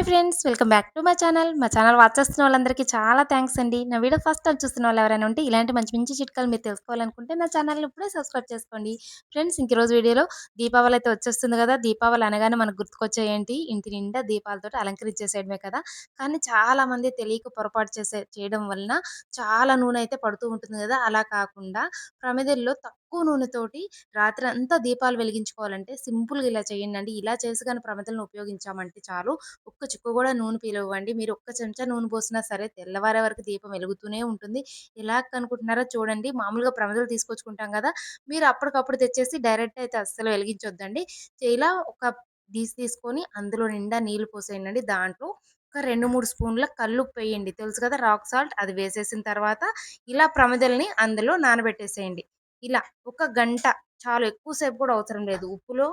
Hi friends welcome back to my channel. మా channel watch చేస్తున్న వాళ్ళందరికీ చాలా థ్యాంక్స్ అండి. నా వీడియో ఫస్ట్ టైం చూస్తున్న వాళ్ళు ఎవరైనా ఉంటే ఇలాంటి మంచి మంచి చిట్కాలు మీరు తెలుసుకోవాలనుకుంటే నా ఛానల్ని ఇప్పుడే సబ్స్క్రైబ్ చేసుకోండి. ఫ్రెండ్స్ ఇంక రోజు వీడియోలో దీపావళి అయితే వచ్చేస్తుంది కదా. దీపావళి అనగానే మనకు గుర్తుకొచ్చేయండి ఇంటి నిండా దీపాలతో అలంకరించేసేయడమే కదా. కానీ చాలా మంది తెలియక పొరపాటు చేసే చేయడం వలన చాలా నూనె అయితే పడుతూ ఉంటుంది కదా. అలా కాకుండా ప్రమిదల్లో తక్కువ నూనెతోటి రాత్రి అంతా దీపాలు వెలిగించుకోవాలంటే సింపుల్గా ఇలా చేయండి ఇలా చేసి కానీ ప్రమిదలను ఉపయోగించామంటే చాలు. ఒక్క చిక్కు కూడా నూనె పీలవ్వండి. మీరు ఒక్క చెంచా నూనె పోసినా సరే తెల్లవారే వరకు దీపం వెలుగుతూనే ఉంటుంది. ఎలా అనుకుంటున్నారో చూడండి. మామూలుగా ప్రమిదలు తీసుకొచ్చుకుంటాం కదా! మీరు అప్పటికప్పుడు తెచ్చేసి డైరెక్ట్ అయితే అస్సలు వెలిగించొద్దండి. ఇలా ఒక డీస్ తీసుకొని అందులో నిండా నీళ్ళు పోసేయండి దాంట్లో ఒక రెండు మూడు స్పూన్ల కల్లుప్పు వేయండి. తెలుసు కదా! రాక్ సాల్ట్ అది వేసేసిన తర్వాత ఇలా ప్రమిదల్ని అందులో నానబెట్టేసేయండి. ఇలా ఒక గంట చాలా ఎక్కువసేపు కూడా అవసరం లేదు. ఉప్పులో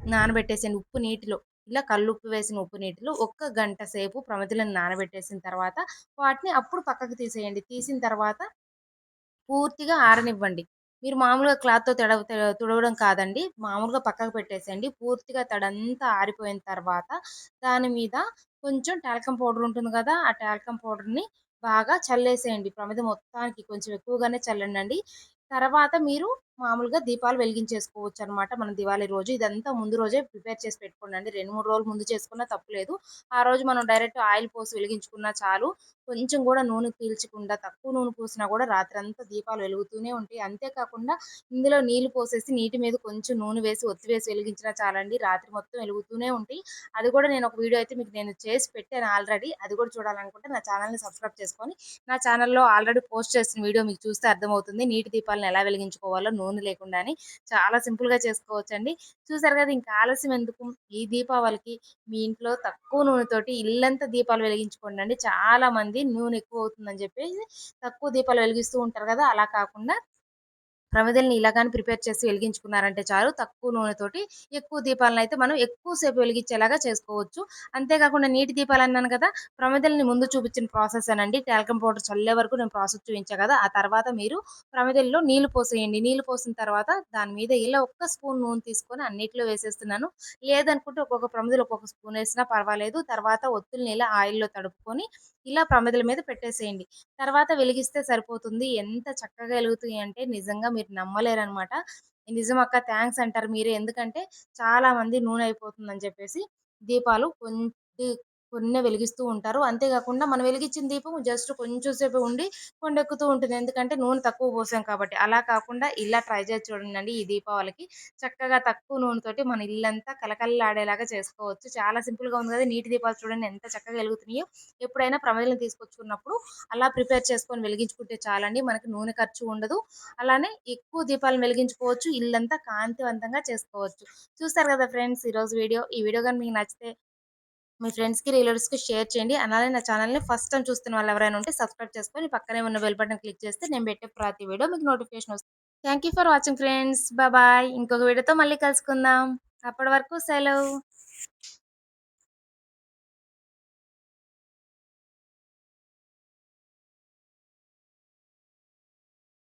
నానబెట్టేసేయండి ఉప్పు నీటిలో ఇలా కల్లుప్పు వేసిన ఉప్పు నీటిలో ఒక్క గంట సేపు ప్రమిదలను నానబెట్టేసిన తర్వాత వాటిని అప్పుడు పక్కకు తీసేయండి. తీసిన తర్వాత పూర్తిగా ఆరనివ్వండి. మీరు మామూలుగా క్లాత్తో తడ తుడవడం కాదండి. మామూలుగా పక్కకు పెట్టేసేయండి. పూర్తిగా తడంతా ఆరిపోయిన తర్వాత దాని మీద కొంచెం టాల్కమ్ పౌడర్ ఉంటుంది కదా ఆ టాల్కమ్ పౌడర్ని బాగా చల్లేసేయండి. ప్రమిద మొత్తానికి కొంచెం ఎక్కువగానే చల్లండి తర్వాత మీరు మామూలుగా దీపాలు వెలిగించేసుకోవచ్చు అనమాట మన దివాళీ రోజు. ఇదంతా ముందు రోజే ప్రిపేర్ చేసి పెట్టుకోండి రెండు మూడు రోజులు ముందు చేసుకున్నా తప్పులేదు. ఆ రోజు మనం డైరెక్ట్ ఆయిల్ పోసి వెలిగించుకున్నా చాలు. కొంచెం కూడా నూనె పీల్చకుండా తక్కువ నూనె పోసినా కూడా రాత్రి అంతా దీపాలు వెలుగుతూనే ఉంటాయి. అంతేకాకుండా ఇందులో నీళ్ళు పోసేసి నీటి మీద కొంచెం నూనె వేసి ఒత్తి వేసి వెలిగించినా చాలండి. రాత్రి మొత్తం వెలుగుతూనే ఉంటాయి. అది కూడా నేను ఒక వీడియో అయితే మీకు నేను చేసి పెట్టాను ఆల్రెడీ. అది కూడా చూడాలనుకుంటే నా ఛానల్ని సబ్స్క్రైబ్ చేసుకొని నా ఛానల్లో ఆల్రెడీ పోస్ట్ చేసిన వీడియో మీకు చూస్తే అర్థమవుతుంది. నీటి దీపాలను ఎలా వెలిగించుకోవాలో నూనె లేకుండా చాలా సింపుల్గా చేసుకోవచ్చండి. చూసారు కదా! ఇంకా ఆలస్యం ఎందుకు? ఈ దీపావళికి మీ ఇంట్లో తక్కువ నూనెతోటి ఇల్లంతా దీపాలు వెలిగించుకోండి చాలా మంది నూనె ఎక్కువ అవుతుందని చెప్పేసి తక్కువ దీపాలు వెలిగిస్తూ ఉంటారు కదా! అలా కాకుండా ప్రమిదల్ని ఇలాగానే ప్రిపేర్ చేసి వెలిగించుకున్నారంటే చాలు. తక్కువ నూనెతోటి ఎక్కువ దీపాలను అయితే మనం ఎక్కువసేపు వెలిగించేలాగా చేసుకోవచ్చు. అంతేకాకుండా నీటి దీపాలు అన్నాను కదా ప్రమిదల్ని ముందు చూపించిన ప్రాసెస్ అనండి. టాల్కమ్ పౌడర్ చల్లే వరకు నేను ప్రాసెస్ చూపించా కదా ఆ తర్వాత మీరు ప్రమిదల్లో నీళ్ళు పోసేయండి. నీళ్ళు పోసిన తర్వాత దాని మీద ఇలా ఒక్క స్పూన్ నూనె తీసుకొని అన్నిట్లో వేసేస్తున్నాను. లేదనుకుంటే ఒక్కొక్క ప్రమిదలు ఒక్కొక్క స్పూన్ వేసినా పర్వాలేదు. తర్వాత ఒత్తుల్ని ఇలా ఆయిల్లో తడుపుకొని ఇలా ప్రమిదల మీద పెట్టేసేయండి. తర్వాత వెలిగిస్తే సరిపోతుంది. ఎంత చక్కగా వెలుగుతాయి అంటే నిజంగా మీరు నమ్మలేరనమాట. నిజం అక్క థ్యాంక్స్ అంటారు మీరే. ఎందుకంటే చాలా మంది నూనె అయిపోతుందని చెప్పేసి దీపాలు కొద్ది కొన్ని వెలిగిస్తూ ఉంటారు. అంతేకాకుండా మనం వెలిగించిన దీపం జస్ట్ కొంచెం సేపు ఉండి కొండెక్కుతూ ఉంటుంది. ఎందుకంటే నూనె తక్కువ పోసాం కాబట్టి. అలా కాకుండా ఇలా ట్రై చేసి చూడండి ఈ దీపావళికి. చక్కగా తక్కువ నూనెతోటి మన ఇల్లంతా కలకల్లాడేలాగా చేసుకోవచ్చు. చాలా సింపుల్గా ఉంది కదా. నీటి దీపాలు చూడండి ఎంత చక్కగా వెలుగుతున్నాయో. ఎప్పుడైనా ప్రమిదలను తీసుకొచ్చుకున్నప్పుడు అలా ప్రిపేర్ చేసుకొని వెలిగించుకుంటే చాలండి. మనకి నూనె ఖర్చు ఉండదు. అలానే ఎక్కువ దీపాలను వెలిగించుకోవచ్చు. ఇల్లంతా కాంతివంతంగా చేసుకోవచ్చు. చూస్తారు కదా ఫ్రెండ్స్ ఈరోజు వీడియో. ఈ వీడియో కానీ మీకు నచ్చితే మీ ఫ్రెండ్స్కి రీలర్స్కి షేర్ చేయండి. అలానే నా ఛానల్ని ఫస్ట్ టైం చూస్తున్న వాళ్ళు ఎవరైనా ఉంటే సబ్స్క్రైబ్ చేసుకొని పక్కనే ఉన్న బెల్ బటన్ క్లిక్ చేస్తే నేను పెట్టే ప్రతి వీడియో మీకు నోటిఫికేషన్ వస్తుంది. Thank for watching friends. Bye. ఇంకొక వీడియోతో మళ్ళీ కలుసుకుందాం. అప్పటి వరకు సెలవు.